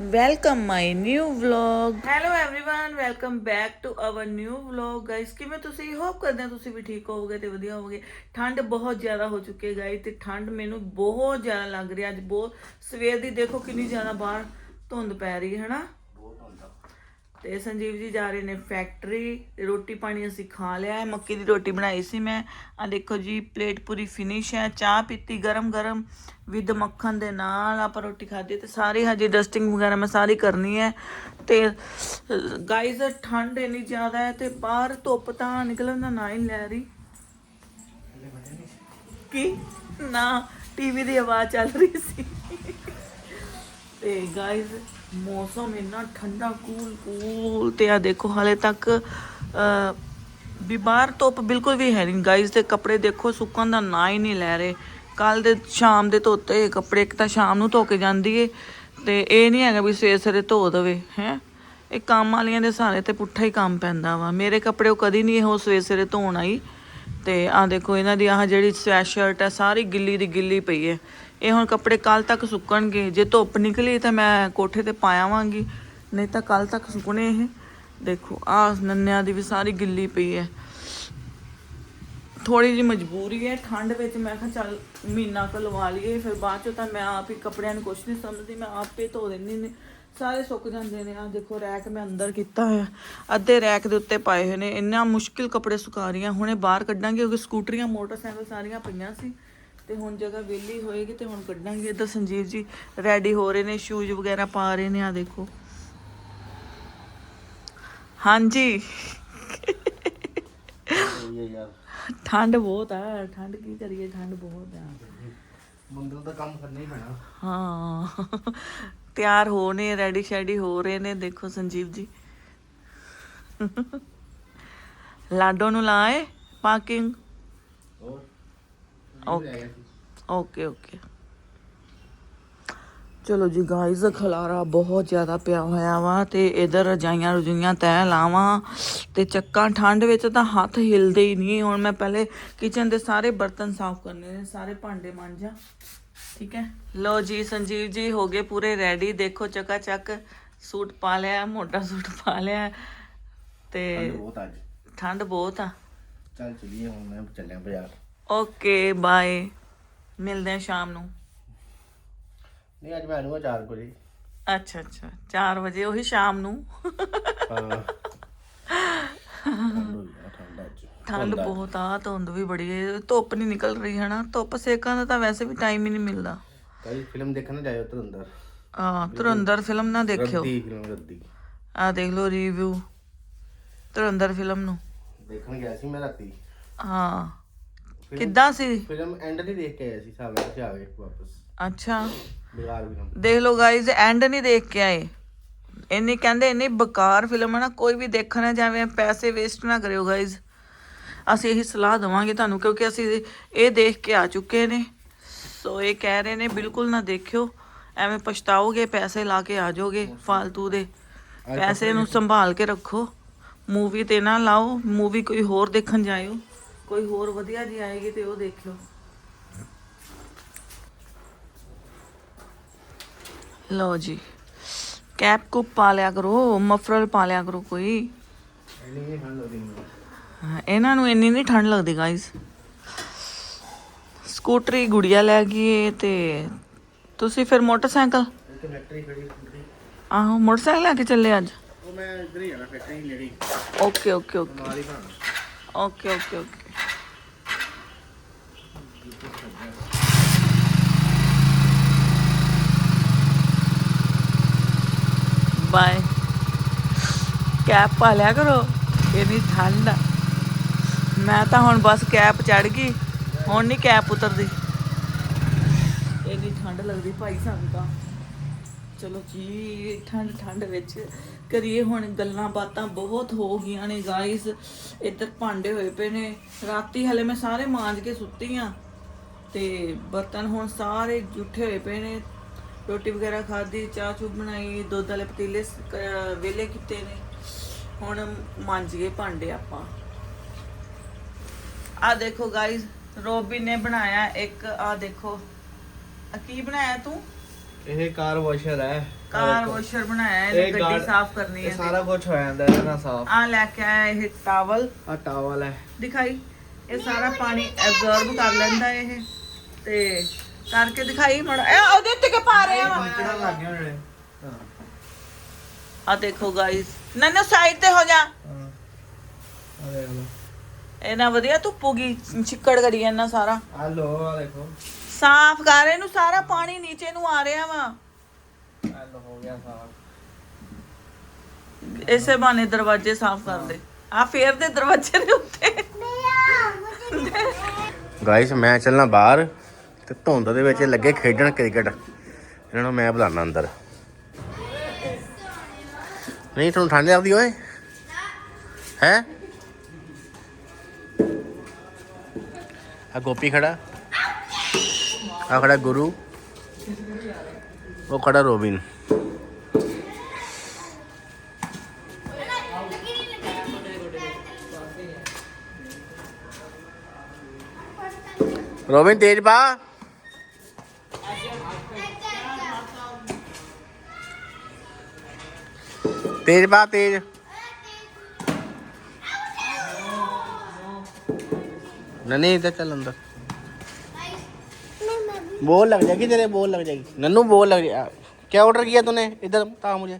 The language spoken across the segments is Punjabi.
welcome my new vlog hello everyone welcome back to our new vlog guys ਕਿਵੇਂ ਤੁਸੀਂ ਹੋਪ ਕਰਦੇ ਹਾਂ ਤੁਸੀਂ ਵੀ ਠੀਕ ਹੋਵੋਗੇ ਤੇ ਵਧੀਆ ਹੋਵੋਗੇ ਠੰਡ ਬਹੁਤ ਜ਼ਿਆਦਾ ਹੋ ਚੁੱਕੀ ਹੈ ਗਾਇਸ ਤੇ ਠੰਡ ਮੈਨੂੰ ਬਹੁਤ ਜ਼ਿਆਦਾ ਲੱਗ ਰਹੀ ਹੈ ਅੱਜ ਬਹੁਤ ਸਵੇਰ ਦੀ ਦੇਖੋ ਕਿੰਨੀ ਜ਼ਿਆਦਾ ਬਾਹਰ ਧੁੰਦ ਪੈ ਰਹੀ ਹੈ ਹਨਾ ਤੇ ਸੰਜੀਵ ਜੀ ਜਾ ਰਹੇ ਨੇ ਫੈਕਟਰੀ ਰੋਟੀ ਪਾਣੀ ਅਸੀਂ ਖਾ ਲਿਆ ਹੈ, ਮੱਕੀ ਦੀ ਰੋਟੀ ਬਣਾਈ ਸੀ ਮੈਂ। ਆ ਦੇਖੋ ਜੀ ਪਲੇਟ ਪੂਰੀ ਫਿਨਿਸ਼ ਹੈ, ਚਾਹ ਪੀਤੀ ਗਰਮ ਗਰਮ ਵਿਦ ਮੱਖਣ ਦੇ ਨਾਲ ਆਪਾਂ ਰੋਟੀ ਖਾਧੀ ਤੇ ਸਾਰੀ ਹਜੇ ਡਸਟਿੰਗ ਵਗੈਰਾ ਮੈਂ ਸਾਰੀ ਕਰਨੀ ਹੈ। ਤੇ ਗਾਈਜ਼ ਠੰਡ ਇੰਨੀ ਜ਼ਿਆਦਾ ਹੈ ਤੇ ਬਾਹਰ ਧੁੱਪ ਤਾਂ ਨਿਕਲਣ ਦਾ ਨਾ ਹੀ ਲੈ ਰਹੀ। ਕੀ? ਨਾ ਟੀਵੀ ਦੀ ਆਵਾਜ਼ ਚੱਲ ਰਹੀ ਸੀ। ਤੇ ਗਾਇਜ਼ ਮੌਸਮ ਇੰਨਾ ਠੰਡਾ ਕੂਲ ਕੂਲ ਤੇ ਆ ਦੇਖੋ ਹਾਲੇ ਤੱਕ ਅ, ਵੀ ਬਾਹਰ ਧੁੱਪ ਬਿਲਕੁਲ ਵੀ ਹੈ ਨਹੀਂ। ਗਾਇਜ਼ ਤੇ ਕੱਪੜੇ ਦੇਖੋ ਸੁੱਕਣ ਦਾ ਨਾਂ ਹੀ ਨਹੀਂ ਲੈ ਰਹੇ। ਕੱਲ ਦੇ ਸ਼ਾਮ ਦੇ ਧੋਤੇ ਕੱਪੜੇ ਇੱਕ ਤਾਂ ਸ਼ਾਮ ਨੂੰ ਧੋ ਕੇ ਜਾਂਦੀ ਏ ਤੇ ਇਹ ਨਹੀਂ ਹੈਗਾ ਵੀ ਸਵੇਰੇ ਸਵੇਰੇ ਧੋ ਦਵੇ ਹੈ? ਇਹ ਕੰਮ ਵਾਲੀਆਂ ਦੇ ਸਾਰੇ ਤੇ ਪੁੱਠਾ ਹੀ ਕੰਮ ਪੈਂਦਾ ਵਾ। ਮੇਰੇ ਕੱਪੜੇ ਉਹ ਕਦੀ ਨਹੀਂ ਉਹ ਸਵੇਰ ਸਵੇਰੇ ਧੋਣ ਆਈ। ਤੇ ਆ ਦੇਖੋ ਇਹਨਾਂ ਦੀ ਆਹ ਜਿਹੜੀ ਸਵੈਟਸ਼ਰਟ ਹੈ ਸਾਰੀ ਗਿੱਲੀ ਦੀ ਗਿੱਲੀ ਪਈ ਹੈ ਇਹ ਹੁਣ ਕੱਪੜੇ ਕੱਲ ਤੱਕ ਸੁੱਕਣਗੇ। ਜੇ ਧੁੱਪ ਨਿਕਲੀ ਤਾਂ ਮੈਂ ਕੋਠੇ ਤੇ ਪਾਵਾਂਗੀ ਨਹੀਂ ਤਾਂ ਕੱਲ ਤੱਕ ਸੁੱਕਣੇ ਇਹ। ਦੇਖੋ ਆ ਨੰਨਿਆਂ ਦੀ ਵੀ ਸਾਰੀ ਗਿੱਲੀ ਪਈ ਹੈ। ਥੋੜੀ ਜਿਹੀ ਮਜਬੂਰੀ ਹੈ। ਠੰਡ ਵਿੱਚ ਮੈਂ ਕਿਹਾ ਚੱਲ ਮਹੀਨਾ ਕੁ ਲਵਾ ਲਈਏ। ਫਿਰ ਬਾਅਦ ਚੋਂ ਤਾਂ ਮੈਂ ਆਪ ਹੀ ਕੱਪੜਿਆਂ ਨੂੰ ਕੁਛ ਨਹੀਂ ਸਮਝਦੀ। ਮੈਂ ਆਪੇ ਧੋ ਦਿੰਦੀ ਨੇ ਸਾਰੇ ਸੁੱਕ ਜਾਂਦੇ ਨੇ। ਆ ਦੇਖੋ, ਰੈਕ ਮੈਂ ਅੰਦਰ ਕੀਤਾ ਹੋਇਆ। ਅੱਧੇ ਰੈਕ ਦੇ ਉੱਤੇ ਪਾਏ ਹੋਏ ਨੇ। ਇੰਨਾ ਮੁਸ਼ਕਿਲ ਕੱਪੜੇ ਸੁਕਾ ਰਹੀਆਂ ਹੁਣੇ ਬਾਹਰ ਕੱਢਾਂਗੇ ਕਿਉਂਕਿ ਸਕੂਟਰੀਆਂ, ਮੋਟਰਸਾਈਕਲ ਸਾਰੀਆਂ ਪਈਆਂ ਸੀ। ਤੇ ਹੁਣ ਜਗ੍ਹਾ ਵਿਹਲੀ ਹੋਏਗੀ ਤੇ ਹੁਣ ਕੱਢਾਂਗੇ। ਇੱਧਰ ਸੰਜੀਵ ਜੀ ਰੈਡੀ ਹੋ ਰਹੇ ਨੇ ਸ਼ੂਜ਼ ਵਗੈਰਾ ਪਾ ਰਹੇ ਨੇ ਆ ਦੇਖੋ। ਹਾਂਜੀ। ਠੰਡ ਬਹੁਤ ਆ ਠੰਡ ਕੀ ਕਰੀਏ ਠੰਡ ਬਹੁਤ ਆ। ਮੰਦਰ ਦਾ ਕੰਮ ਕਰਨਾ ਹੀ ਪੈਣਾ। ਹਾਂ। ਤਿਆਰ ਹੋ ਨੇ ਰੈਡੀ ਸ਼ੈਡੀ ਹੋ ਰਹੇ ਨੇ ਦੇਖੋ ਸੰਜੀਵ ਜੀ। ਲਾਡੋ ਨੂੰ ਲਾਏ ਪਾਰਕਿੰਗ ਹੋਰ? ਓਕੇ ਓਕੇ ਓਕੇ ਚਲੋ ਜੀ ਗਾਇਜ਼ ਖਲਾਰਾ ਬਹੁਤ ਜ਼ਿਆਦਾ ਪਿਆ ਹੋਇਆ ਵਾ ਤੇ ਇਧਰ ਰਜਾਈਆਂ ਰੁਜੀਆਂ ਤੈ ਲਾਵਾਂ ਤੇ ਚੱਕਾਂ ਠੰਡ ਵਿੱਚ ਤਾਂ ਹੱਥ ਹਿਲਦੇ ਹੀ ਨਹੀਂ। ਹੁਣ ਮੈਂ ਪਹਿਲੇ ਕਿਚਨ ਦੇ ਸਾਰੇ ਬਰਤਨ ਸਾਫ਼ ਕਰਨੇ ਨੇ ਸਾਰੇ ਭਾਂਡੇ ਮਾਂਜਾਂ। ਠੀਕ ਹੈ? ਲੋ ਜੀ ਸੰਜੀਵ ਜੀ ਹੋ ਗਏ ਪੂਰੇ ਰੈਡੀ ਦੇਖੋ ਚੱਕਾ ਚੱਕ ਸੂਟ ਪਾ ਲਿਆ ਮੋਟਾ ਸੂਟ ਪਾ ਲਿਆ ਤੇ ਠੰਡ ਬਹੁਤ ਆ। ਚੱਲ ਚਲੀਏ ਹੁਣ ਮੈਂ ਚੱਲਿਆ ਬਾਜ਼ਾਰ। ਓਕੇ ਬਾਏ ਮਿਲਦੇ ਹਾਂ ਸ਼ਾਮ ਨੂੰ। ਨਹੀਂ ਅੱਜ ਮੈਂ ਆਣੂਗਾ 4 ਵਜੇ। ਅੱਛਾ ਅੱਛਾ। 4 ਵਜੇ ਉਹੀ ਸ਼ਾਮ ਨੂੰ। ਹਾਂ। ਠੰਡ ਆ ਬਹੁਤ ਆ ਧੁੰਦ ਵੀ ਬੜੀ ਹੈ ਧੁੱਪ ਨਹੀਂ ਨਿਕਲ ਰਹੀ ਹੈ ਨਾ ਧੁੱਪ ਸੇਕਾਂ ਦਾ ਤਾਂ ਵੈਸੇ ਵੀ ਟਾਈਮ ਹੀ ਨਹੀਂ ਮਿਲਦਾ। ਕਈ ਫਿਲਮ ਦੇਖਣ ਜਾਇਓ ਤੇ ਅੰਦਰ ਆ ਧੁਰੰਦਰ ਫਿਲਮ ਨਾ ਦੇਖਿਓ। ਰੱਦੀ ਫਿਲਮ ਰੱਦੀ। ਆ ਦੇਖ ਲਓ ਰਿਵਿਊ ਧੁਰੰਦਰ ਫਿਲਮ ਨੂੰ। ਦੇਖਣ ਗਿਆ ਸੀ ਮੈਂ ਰਾਤੀ। ਹਾਂ। ਕਿੱਦਾਂ ਸੀ? ਫਿਲਮ ਐਂਡ ਨਹੀਂ ਦੇਖ ਕੇ ਆਇਆ ਸੀ ਸਾਵੇਂ ਤੇ ਆ ਗਏ ਵਾਪਸ। ਅੱਛਾ। ਬੇਕਾਰ ਫਿਲਮ। ਦੇਖ ਲਓ ਗਾਇਜ਼ ਐਂਡ ਨਹੀਂ ਦੇਖ ਕੇ ਆਏ। ਇੰਨੀ ਕਹਿੰਦੇ ਇੰਨੀ ਬੇਕਾਰ ਫਿਲਮ ਹੈ ਨਾ ਕੋਈ ਵੀ ਦੇਖਣ ਜਾਵੇ ਪੈਸੇ ਵੇਸਟ ਨਾ ਕਰਿਓ ਗਾਇਜ਼ ਅਸੀਂ ਇਹੀ ਸਲਾਹ ਦਵਾਂਗੇ ਤੁਹਾਨੂੰ ਕਿਉਂਕਿ ਅਸੀਂ ਇਹ ਦੇਖ ਕੇ ਆ ਚੁੱਕੇ ਨੇ। ਸੋ ਇਹ ਕਹਿ ਰਹੇ ਨੇ ਬਿਲਕੁਲ ਨਾ ਦੇਖਿਓ। ਐਵੇਂ ਪਛਤਾਓਗੇ ਪੈਸੇ ਲਾ ਕੇ ਆ ਜਾਓਗੇ ਫालतू ਦੇ। ਪੈਸੇ ਨੂੰ ਸੰਭਾਲ ਕੇ ਰੱਖੋ। ਮੂਵੀ ਤੇ ਨਾ ਲਾਓ ਮੂਵੀ ਕੋਈ ਹੋਰ ਦੇਖਣ ਜਾਇਓ। ਕੋਈ ਹੋਰ ਵਧੀਆ ਜੀ ਆਏਗੀ ਤੇ ਉਹ ਦੇਖਿਓ। ਲਓ ਜੀ ਕੈਪ ਕੁਪ ਪਾ ਲਿਆ ਕਰੋ ਮਫਰਲ ਪਾ ਲਿਆ ਕਰੋ ਕੋਈ। ਇਹਨਾਂ ਨੂੰ ਇੰਨੀ ਨਹੀਂ ਠੰਡ ਲੱਗਦੀ ਗਾਇਸ ਸਕੂਟਰੀ ਗੁੜੀਆ ਲੈ ਗਈ ਤੇ ਤੁਸੀਂ ਫਿਰ ਮੋਟਰਸਾਈਕਲ? ਆਹੋ ਮੋਟਰਸਾਈਕਲ ਲੈ ਕੇ ਚੱਲੇ ਅੱਜ? ਉਹ ਮੈਂ ਇੱਧਰ ਹੀ ਜਾਣਾ ਫੈਕਟਰੀ ਨੇੜੇ okay okay okay. Okay okay okay. Bye. Cap ਪਾ ਲਿਆ ਕਰੋ ਇੰਨੀ ਠੰਡ ਆ। ਮੈਂ ਤਾਂ ਹੁਣ ਬਸ ਕੈਪ ਚੜ ਗਈ, ਹੁਣ ਨਹੀਂ ਕੈਪ ਉਤਰਦੀ। ਇੰਨੀ ਠੰਡ ਲੱਗਦੀ ਭਾਈ ਸਾਨੂੰ ਤਾਂ। ਚਲੋ ਜੀ, ਠੰਡ ਠੰਡ ਵਿੱਚ ਕਰੀਏ ਹੁਣ ਗੱਲਾਂ ਬਾਤਾਂ ਬਹੁਤ ਹੋ ਗਈਆਂ ਨੇ ਗਾਇਸ ਇੱਧਰ ਭਾਂਡੇ ਹੋਏ ਪਏ ਨੇ। ਰਾਤੀ ਹਲੇ ਮੈਂ ਸਾਰੇ ਮਾਂਜ ਕੇ ਸੁੱਤੀ ਆ। ਤੇ ਬਰਤਨ ਹੁਣ ਸਾਰੇ ਜੁੱਠੇ ਹੋਏ ਪਏ ਨੇ। ਰੋਟੀ ਵਗੈਰਾ ਖਾਧੀ ਚਾਹ ਚੂ ਬਣਾਈ ਦੁੱਧ ਵਾਲੇ ਪਤੀਲੇ ਵੇਲੇ ਕੀਤੇ ਨੇ। ਹੁਣ ਮਾਂਜ ਗਏ ਭਾਂਡੇ ਆਪਾਂ। ਆ ਦੇਖੋ ਗਾਇਸ ਰੋਬੀ ਨੇ ਬਣਾਇਆ ਇੱਕ ਆ ਦੇਖੋ। ਆ ਕੀ ਬਣਾਇਆ ਤੂੰ? ਇਹ ਕਾਰ ਵਾਸ਼ਰ ਹੈ। ਕਾਰ ਵਾਸ਼ਰ ਬਣਾਇਆ ਹੈ ਗੱਡੀ ਸਾਫ਼ ਕਰਨੀ ਹੈ। ਸਾਰਾ ਕੁਝ ਹੋ ਜਾਂਦਾ ਇਹਦੇ ਨਾਲ ਸਾਫ਼। ਆ ਲੈ ਕੇ ਆਇਆ ਇਹ ਟਾਵਲ। ਆ ਟਾਵਲ ਹੈ। ਦਿਖਾਈ। ਇਹ ਸਾਰਾ ਪਾਣੀ ਐਬਜ਼ੌਰਬ ਕਰ ਲੈਂਦਾ ਇਹ। ਤੇ ਕਰਕੇ ਦਿਖਾਈ ਮੜਾ ਇਹ ਉਹਦੇ ਤੇ ਕਿ ਪਾ ਰਿਹਾ ਵਾ ਕਿਹੜਾ ਲੱਗ ਗਿਆ ਹਾਂ ਆ ਦੇਖੋ ਗਾਇਸ ਨਨੂ ਸਾਈਡ ਤੇ ਹੋ ਜਾ। ਹਾਂ। ਆ ਦੇਖ ਲਓ। ਇਹਨਾਂ ਵਧੀਆ ਧੁੱਪੂਗੀ ਚਿੱਕੜ ਕਰੀ ਜਾਂਦਾ ਸਾਰਾ। ਆ ਲੋ ਆ ਦੇਖੋ। ਸਾਫ਼ ਕਰ ਇਹਨੂੰ ਸਾਰਾ ਪਾਣੀ ਨੀਚੇ ਨੂੰ ਆ ਰਿਹਾ ਵਾ। ਆ ਲੋ ਹੋ ਗਿਆ ਸਾਫ਼। ਇਸੇ ਬਹਾਨੇ ਦਰਵਾਜ਼ੇ ਸਾਫ਼ ਕਰ ਦੇ। ਆ ਫੇਰ ਦੇ ਦਰਵਾਜ਼ੇ ਦੇ ਉੱਤੇ। ਗਾਇਸ ਮੈਂ ਚੱਲਣਾ ਬਾਹਰ। ਤੇ ਧੁੰਦ ਦੇ ਵਿੱਚ ਲੱਗੇ ਖੇਡਣ ਕ੍ਰਿਕਟ। ਇਹਨਾਂ ਨੂੰ ਮੈਂ ਬੁਲਾਣਾ ਅੰਦਰ। ਨਹੀਂ, ਤੁਹਾਨੂੰ ਠੰਡ ਲੱਗਦੀ ਓਏ? ਹੈ? ਆ ਗੋਪੀ ਖੜਾ। ਆ ਖੜਾ ਗੁਰੂ। ਉਹ ਖੜਾ ਰੋਬਿਨ। ਰੋਬਿਨ, ਤੇਜ ਪਾ। तेज बा तेज। नन्हे इधर चल अंदर। बोल लग जाएगी तेरे, बोल लग जाएगी। नन्नू, बोल लग जाएगी क्या ऑर्डर किया तूने? इधर बता मुझे।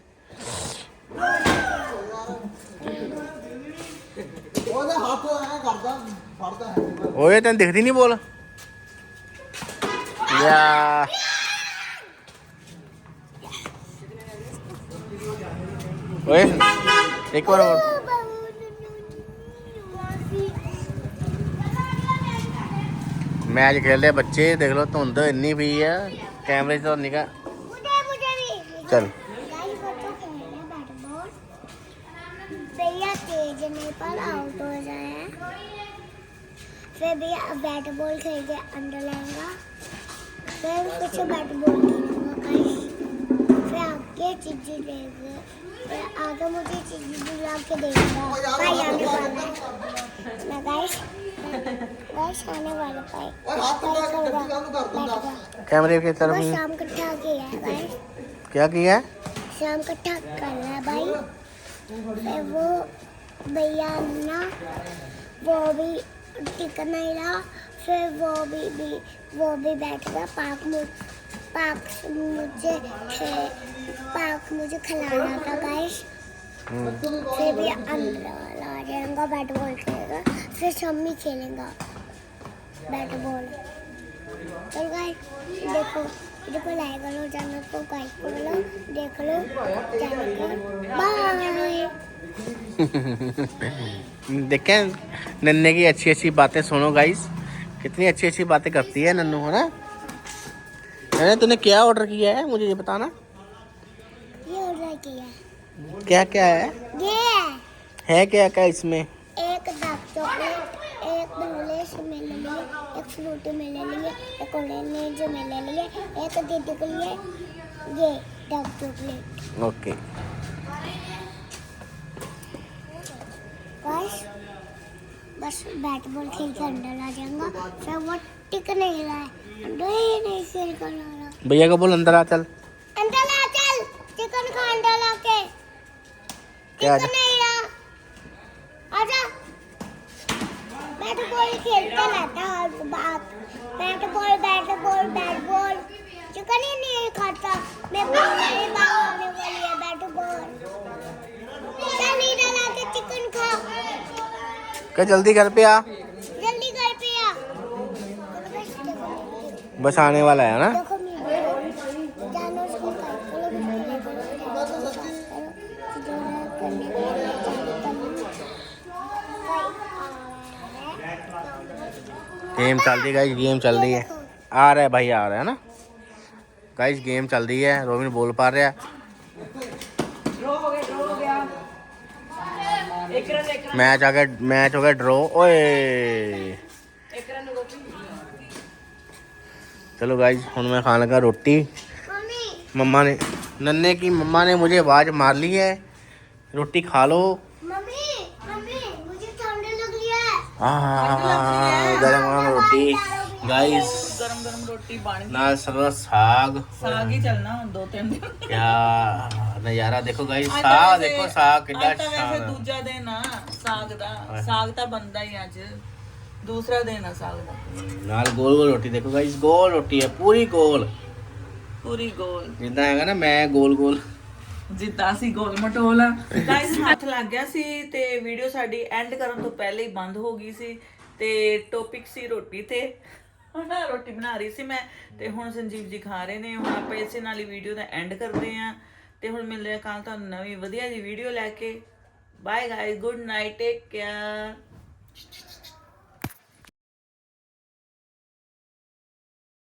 ओए, तेन दिखती नहीं बोल। या। ओए एक बार और मैच खेल रहे बच्चे देख लो धुंध इन्नी पी है कैमरे तो निका चल भैया तेज ने पर आउट हो जाए फिर भैया बैट बॉल खेल के अंदर लाएगा फिर कुछ बैट बॉल खेलेगा गाइस आगे चीज़ें देगा फिर आगे मुझे चीज़ें दिला के देगा भाई आने वाला है ना गाइस गाइस आने वाला भाई भाई करेगा बैठेगा कैमरे की तरफ़ ही। शाम इकट्ठा किया है गाइस क्या किया है शाम इकट्ठा कर रहा है भाई वो भैया ना वो भी टिक नहीं रहा फिर वो भी, भी वो भी बैठ गया पाक मुझ पाक मुझे पाक मुझे खिलाना था गाइस फिर भी अंदर वाला आ जाएगा बैट बॉल खेलेगा। फिर शम्मी खेलेगा बैट बॉल चल गाइस देखो देखो लाइक करो चैनल को गाइस को बोलो देख लो चैनल को। बाय देखें नन्ने की अच्छी अच्छी बातें सुनो गाइस कितनी अच्छी अच्छी बातें करती है नन्नू है ना? तूने क्या ऑर्डर किया है? मुझे ये बताना। किया। क्या क्या है? ये है है क्या क्या इसमें? एक डार्क चॉकलेट एक ब्लूलेस मेरे लिए एक फ्रूटी मेरे लिए एक ऑरेंज मेरे लिए एक दीदी के लिए ये डार्क चॉकलेट। ओके। बस बस बैट बॉल खेल के अंदर आ जाऊँगा। फिर वो टिक नहीं रहा है अंदर ही नहीं खेल कर रहा। भैया को बोल अंदर आ चल अंदर ला चल चिकन खा अंदर ला के टिक आजा बैट बॉल खेलता रहता हर बात bat ball bat ball bat ball chicken ही नहीं खाता। मैं मेरी होने वाली है बैट बॉल चल इधर ला के चिकन खा। क्या जल्दी घर पे आ। जल्दी घर पे आ। बस आने वाला है ना? गेम चल रही है गाइस गेम चल रही है। आ रहा है भाई आ रहा है ना? गाइस गेम चल रही है रोबिन बोल पा रहा है। मैच आ गया मैच हो गया ड्रॉ ओए! चलो गाइस ਹੁਣ मैं खाने लगा रोटी। मम्मी। मम्मा ने नन्ने की मम्मा ने मुझे आवाज़ मार ली है। रोटी खा लो। ਗਰਮ ਗਰਮ ਰੋਟੀ ਗਾਇਸ ਗਰਮ ਗਰਮ ਰੋਟੀ। ਬਣ ਗਈ ਨਾਲ ਸਰਵਾ ਸਾਗ। ਸਾਗ ਹੀ ਚੱਲਣਾ ਹੁਣ ਦੋ ਤਿੰਨ ਦਿਨ। ਕਿਆ ਨਜ਼ਾਰਾ ਦੇਖੋ ਗਾਇਸ ਸਾਗ ਦੇਖੋ ਸਾਗ ਕਿੰਨਾ ਅੱਜ ਤਾਂ ਦੂਜਾ ਦਿਨ ਆ ਸਾਗ ਦਾ। ਸਾਗ ਤਾਂ ਬੰਦਾ ਹੀ ਅੱਜ। ਦੂਸਰਾ ਦਿਨ ਆ ਸਾਗ ਦਾ। ਨਾਲ ਗੋਲ ਗੋਲ ਰੋਟੀ ਦੇਖੋ ਗਾਇਸ ਗੋਲ ਰੋਟੀ ਹੈ ਪੂਰੀ ਗੋਲ। ਪੂਰੀ ਗੋਲ। ਜਿੱਦਾਂ ਹੈਗਾ ਨਾ ਮੈਂ ਗੋਲ ਗੋਲ। ਜਿੱਦਾਂ ਸੀ ਗੋਲ ਮਟੋਲ ਗਾਇਸ ਹੱਥ ਲੱਗ ਗਿਆ ਸੀ ਤੇ ਵੀਡੀਓ ਸਾਡੀ ਐਂਡ ਕਰਨ ਤੋਂ ਪਹਿਲੇ ਹੀ ਬੰਦ ਹੋ ਗਈ ਸੀ ਤੇ ਟੌਪਿਕ ਸੀ ਰੋਟੀ ਤੇ। ਹੁਣ ਰੋਟੀ ਬਣਾ ਰਹੀ ਸੀ ਮੈਂ ਤੇ ਹੁਣ ਸੰਜੀਵ ਜੀ ਖਾ ਰਹੇ ਨੇ। ਹੁਣ ਆਪਾਂ ਇਸੇ ਨਾਲ ਹੀ ਵੀਡੀਓ ਦਾ ਐਂਡ ਕਰਦੇ ਆਂ ਤੇ ਹੁਣ ਮਿਲਦੇ ਆ ਕੱਲ ਤੁਹਾਨੂੰ ਨਵੀਂ ਵਧੀਆ ਜੀ ਵੀਡੀਓ ਲੈ ਕੇ। Bye guys good night take care